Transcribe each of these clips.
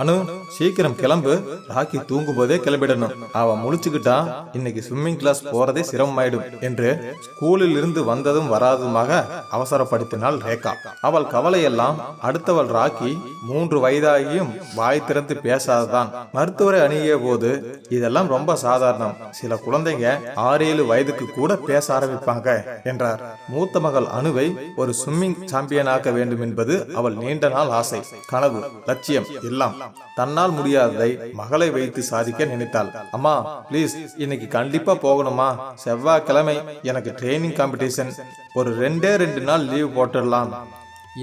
அனு சீக்கிரம் கிளம்பு. ராக்கி தூங்கும் போதே கிளம்பிடணும். அவன் முழிச்சுக்கிட்டா இன்னைக்கு ஸ்விம்மிங் கிளாஸ் போறதே சிரமமாயிடும் என்று ஸ்கூலில் இருந்து வந்ததும் வராதுமாக அவசரப்படுத்தினாள் ரேகா. அவள் கவலையெல்லாம் அடுத்தவள் ராக்கி மூன்று வயதாகியும் வாய் திறந்து பேசாததான். மருத்துவரை அணுகிய போது இதெல்லாம் ரொம்ப சாதாரணம். சில குழந்தைங்க ஆறு ஏழு வயதுக்கு கூட பேச ஆரம்பிப்பாங்க என்றார். மூத்த மகள் அணுவை ஒரு ஸ்விம்மிங் சாம்பியனாக்க வேண்டும் என்பது அவள் நீண்ட நாள் ஆசை கனவு லட்சியம் எல்லாம். தன்னால் முடியாததை மகளை வைத்து சாதிக்க நினைத்தாள். அம்மா ப்ளீஸ் இன்னைக்கு கண்டிப்பா போகணுமா செவ்வாய்க்கிழமை எனக்கு ட்ரைனிங் காம்படிஷன் ஒரு ரெண்டே ரெண்டு நாள் லீவ் போட்டுடலாம்.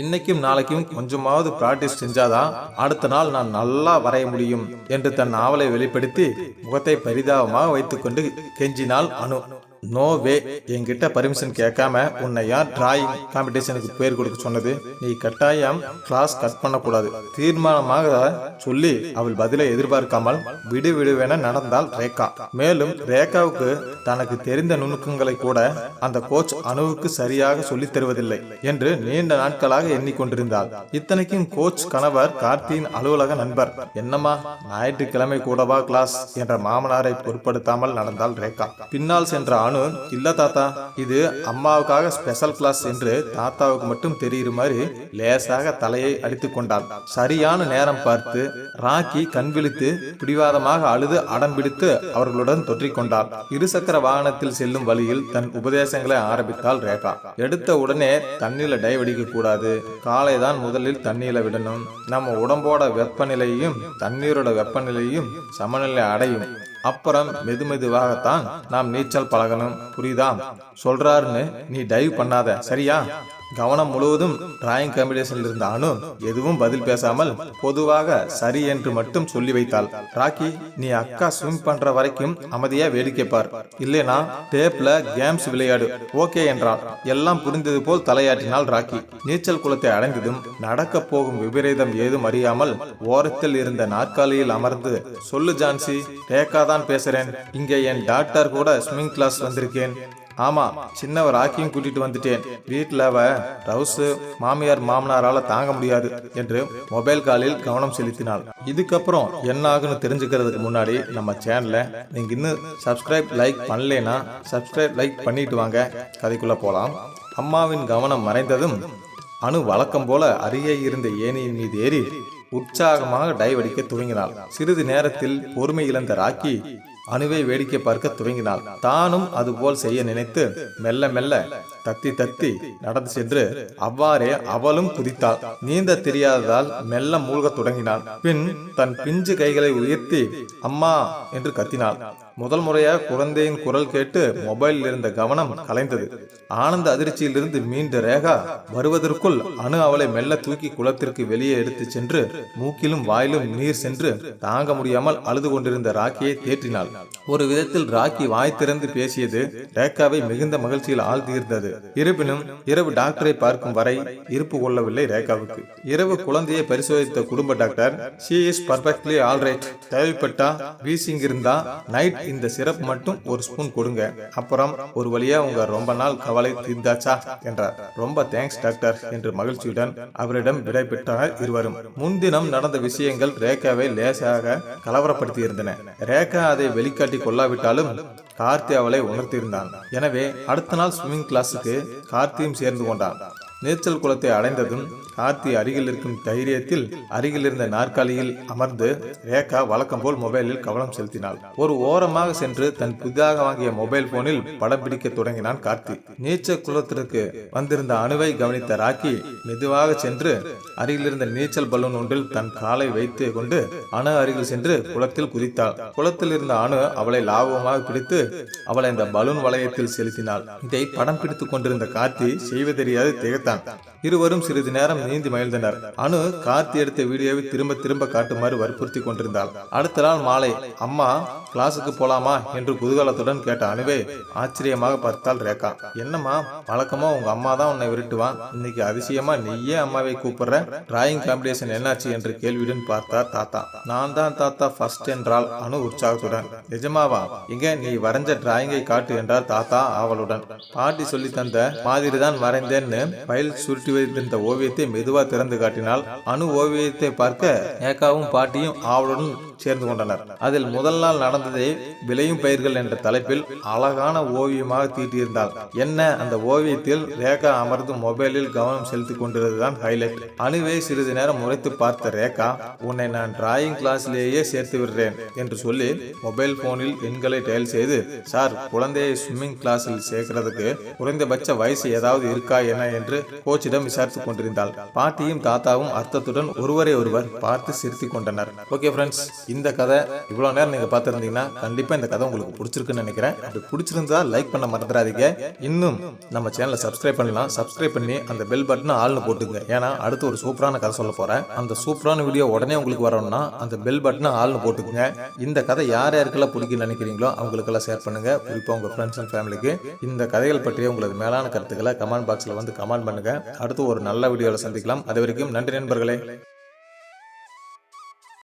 இன்னைக்கும் நாளைக்கும் கொஞ்சமாவது பிராக்டிஸ் செஞ்சாதான் அடுத்த நாள் நான் நல்லா வரைய முடியும் என்று தன் ஆவலை வெளிப்படுத்தி முகத்தை பரிதாபமாக வைத்துக்கொண்டு கெஞ்சினாள் அனு. நோ வே என்கிட்ட பர்மிஷன் கேட்காம உன்னை யார் டிராயிங் காம்படிஷனுக்கு பேர் கொடுக்க சொன்னது? நீ கட்டாயம் கிளாஸ் கட் பண்ணக்கூடாது. தீர்மானமாக சொல்லி அவள் பதிலை எதிர்பார்க்காமல் விடு விடுவென நடந்தாள் ரேகா. மேலும் ரேகாவுக்கு தனக்கு தெரிந்த நுணுக்கங்களை கூட அந்த கோச் அணுவுக்கு சரியாக சொல்லித் தருவதில்லை என்று நீண்ட நாட்களாக எண்ணிக்கொண்டிருந்தாள். இத்தனைக்கும் கோச் கணவர் கார்த்தியின் அலுவலக நண்பர். என்னம்மா ஞாயிற்றுக்கிழமை கூடவா கிளாஸ் என்ற மாமனாரை பொருட்படுத்தாமல் நடந்தால் ரேகா. பின்னால் சென்ற அனு இல்ல தாத்தா இது அம்மாவுக்காக ஸ்பெஷல் கிளாஸ் என்று தாத்தாவுக்கு மட்டும் தெரியுற மாதிரி லேசாக தலையை அடித்து கொண்டாள் சரியான நேரம் பார்த்து ராக்கி கண் விழித்து பிடிவாதமாக அழுது அடம் பிடித்து அவர்களுடன் தொற்றிக் கொண்டாள் இருசக்கர வாகனத்தில் செல்லும் வழியில் தன் உபதேசங்களை ஆரம்பித்தாள் ரேகா. எடுத்த உடனே தண்ணீர்ல டைவ் அடிக்க கூடாது. காலை தான் முதலில் தண்ணீர்ல விடணும். நம்ம உடம்போட வெப்பநிலையும் தண்ணீரோட வெப்பநிலையும் சமநிலை அடையும். அப்புறம் மெது மெதுவாகத்தான் நாம் நீச்சல் பழகணும். புரியுதா? சொல்றாருன்னு நீ டைவ் பண்ணாத. சரியா? கவனம் முழுவதும் டிராயிங் காம்படிஷனில் இருந்த அனு எதுவும் பதில் பேசாமல் பொதுவாக சரி என்று மட்டும் சொல்லி வைத்தாள். ராக்கி நீ அக்கா ஸ்விம் பண்ற வரைக்கும் அமைதியா வேடிக்கை பார். இல்லைனா டேப்ல கேம்ஸ் விளையாடு. ஓகே என்றாள் எல்லாம் புரிந்தது போல் தலையாட்டினாள் ராக்கி. நீச்சல் குளத்தை அடைந்ததும் நடக்க போகும் விபரீதம் ஏதும் அறியாமல் ஓரத்தில் இருந்த நாற்காலியில் அமர்ந்து சொல்லு ஜான்சி ரேகா தான் பேசுறேன். இங்க என் டாக்டர் கூட ஸ்விம்மிங் கிளாஸ் வந்திருக்கேன். ஆமாம் சின்னவர் ராக்கியும் கூட்டிட்டு வந்துட்டேன். வீட்டில் அவ ரவுஸு மாமியார் மாமனாரால தாங்க முடியாது என்று மொபைல் காலில் கவனம் செலுத்தினாள். இதுக்கப்புறம் என்ன ஆகுன்னு தெரிஞ்சுக்கிறதுக்கு முன்னாடி நம்ம சேனலை நீங்கள் இன்னும் சப்ஸ்கிரைப் லைக் பண்ணலனா சப்ஸ்கிரைப் லைக் பண்ணிட்டு வாங்க. கதைக்குள்ளே போகலாம் அம்மாவின் கவனம் மறைந்ததும் அணு வழக்கம் போல அருகே இருந்த ஏனியின் மீது ஏறி உற்சாகமாக டைவடிக்க துவங்கினாள். சிறிது நேரத்தில் பொறுமை இழந்த ராக்கி அணுவை வேடிக்கை பார்க்க துவங்கினாள். தானும் அதுபோல் செய்ய நினைத்து மெல்ல மெல்ல தத்தி தத்தி நடந்து சென்று அவ்வாறே அவளும் குதித்தாள். நீந்த தெரியாததால் மெல்ல மூழ்கத் தொடங்கினாள். பின் தன் பிஞ்சு கைகளை உயர்த்தி அம்மா என்று கத்தினாள். முதல் முறையாக குழந்தையின் குரல் கேட்டு மொபைலில் இருந்த கவனம் கலைந்தது. ஆனந்த அதிர்ச்சியிலிருந்து மீண்ட ரேகா வருவதற்குள் அணு அவளை மெல்ல தூக்கி குளத்திற்கு வெளியே எடுத்து சென்று மூக்கிலும் வாயிலும் நீர் சென்று தாங்க முடியாமல் அழுது கொண்டிருந்த ராக்கியை தேற்றினாள். ஒரு விதத்தில் ராக்கி வாய் திறந்து பேசியது ரேகாவை மிகுந்த மகிழ்ச்சியில் ஆழ்த்தியிருந்தது இருப்பினும் இரவு டாக்டரை பார்க்கும் வரை இருப்பு கொள்ளவில்லை ரேகாவுக்கு. இரவு குழந்தையை பரிசோதித்த குடும்ப doctor she is perfectly alright தேவைப்பட்டா வீசிங் இருந்தா நைட் இந்த சிரப் மட்டும் ஒரு ஸ்பூன் கொடுங்க. அப்புறம் ஒரு வழியா உங்க ரொம்ப நாள் கவலை தீர்ந்தாச்சா? என்றார். ரொம்ப தேங்க்ஸ் டாக்டர் என்று மகிழ்ச்சியுடன் அவரிடம் விடை பெற்றனர் இருவரும். முன்தினம் நடந்த விஷயங்கள் ரேகாவை லேசாக கலவரப்படுத்தி இருந்தன ரேகா அதை வெளிக்காட்டி கொள்ளாவிட்டாலும் கார்த்தி அவளை உணர்த்தியிருந்தான். எனவே அடுத்த நாள் ஸ்விம்மிங் கிளாஸுக்கு கார்த்தியும் சேர்ந்து கொண்டான். நீச்சல் குளத்தை அடைந்ததும் கார்த்தி அருகில் இருக்கும் தைரியத்தில் அருகில் இருந்த நாற்காலியில் அமர்ந்து ரேகா வழக்கம் போல் மொபைலில் கவனம் செலுத்தினாள். ஒரு ஓரமாக சென்று தன் புதிதாக வாங்கிய மொபைல் போனில் படம் பிடிக்க தொடங்கினான் கார்த்தி. நீச்சல் குளத்திற்கு வந்திருந்த அணுவை கவனித்த ராக்கி மெதுவாக சென்று அருகில் இருந்த நீச்சல் பலூன் ஒன்றில் தன் காலை வைத்து கொண்டு அணு அருகில் சென்று குளத்தில் குதித்தாள். குளத்தில் இருந்த அணு அவளை லாபமாக பிடித்து அவளை அந்த பலூன் வளையத்தில் செலுத்தினாள். இதை படம் பிடித்துக் கொண்டிருந்த கார்த்தி செய்வதறியாது திகைத்தான் இருவரும் சிறிது நேரம் நீந்தி மகிழ்ந்தனர். அனு கார்த்தி எடுத்த வீடியோவை திரும்ப திரும்ப காட்டுமாறு வற்புறுத்தி கொண்டிருந்தாள். அடுத்த நாள் மாலை அம்மா கிளாஸுக்கு போலாமா? என்று குதூகலத்துடன் கேட்ட அணுவே ஆச்சரியமாக பார்த்தாள் ரேகா. என்னம்மா வழக்கமா உங்க அம்மா தான் உன்னை விரட்டுவான் இன்னைக்கு அதிசயமா நீயே அம்மாவை கூப்பிடுற? டிராயிங் காம்படிஷன் என்னாச்சு? என்று கேள்வியுடன் பார்த்தார் தாத்தா. நான் தான் தாத்தா ஃபர்ஸ்ட் என்றால் அணு உற்சாகத்துடன். நிஜமாவா? இங்க நீ வரைஞ்ச டிராயிங்கை காட்டு என்றார் தாத்தா ஆவலுடன். பாட்டி சொல்லி தந்த மாதிரி தான் வரைந்தேன்னு ஃபைல் சுருட்டி வைத்திருந்த ஓவியத்தை மெதுவாக திறந்து காட்டினால் அணு ஓவியத்தை பார்க்க ஏக்காவும் பாட்டியும் ஆவலுடன் சேர்ந்து கொண்டனர் அதில் முதல் நாள் நடந்ததை விளையும் பயிர்கள் என்ற தலைப்பில் அழகான ஓவியமாக தீட்டியிருந்தாள். என்ன அந்த ஓவியத்தில் ரேகா அமர்ந்து மொபைலில் கவனம் செலுத்திக் கொண்டிருந்ததுதான் ஹைலைட். அணுவை சிறிது நேரம் முறைத்து பார்த்த ரேகா உன்னை நான் டிராயிங் கிளாஸ்லேயே சேர்த்து விடுறேன் என்று சொல்லி மொபைல் போனில் எண்களை டயல் செய்து சார் குழந்தையை ஸ்விம்மிங் கிளாஸில் சேர்க்கிறதுக்கு குறைந்தபட்ச வயசு ஏதாவது இருக்கா என என்று கோச்சிடம் விசாரித்துக் கொண்டிருந்தாள். பாட்டியும் தாத்தாவும் அர்த்தத்துடன் ஒருவரை ஒருவர் பார்த்து சிரித்துக் கொண்டனர். ஓகே ஃப்ரெண்ட்ஸ் இந்த கதை இவ்வளோ நேரம் நீங்கள் பார்த்துருந்தீங்கன்னா கண்டிப்பாக இந்த கதை உங்களுக்கு பிடிச்சிருக்குன்னு நினைக்கிறேன். அப்படி பிடிச்சிருந்தா லைக் பண்ண மறந்துடாதீங்க. இன்னும் நம்ம சேனலை சப்ஸ்கிரைப் பண்ணலாம். சப்ஸ்கிரைப் பண்ணி அந்த பெல் பட்டனை ஆள்னு போட்டுங்க. ஏன்னா அடுத்து ஒரு சூப்பரான கதை சொல்ல போகிறேன் அந்த சூப்பரான வீடியோ உடனே உங்களுக்கு வரணும்னா அந்த பெல் பட்டனை ஆள்னு போட்டுக்குங்க. இந்த கதை யார் யாருக்கெல்லாம் பிடிக்கும்னு நினைக்கிறீங்களோ அவங்களுக்கெல்லாம் ஷேர் பண்ணுங்க. குறிப்பாக உங்கள் ஃப்ரெண்ட்ஸ் அண்ட் ஃபேமிலிக்கு இந்த கதைகள் பற்றிய உங்களது மேலான கருத்துக்களை கமெண்ட் பாக்ஸில் வந்து கமெண்ட் பண்ணுங்க. அடுத்து ஒரு நல்ல வீடியோவில் சந்திக்கலாம். அது வரைக்கும் நன்றி நண்பர்களே.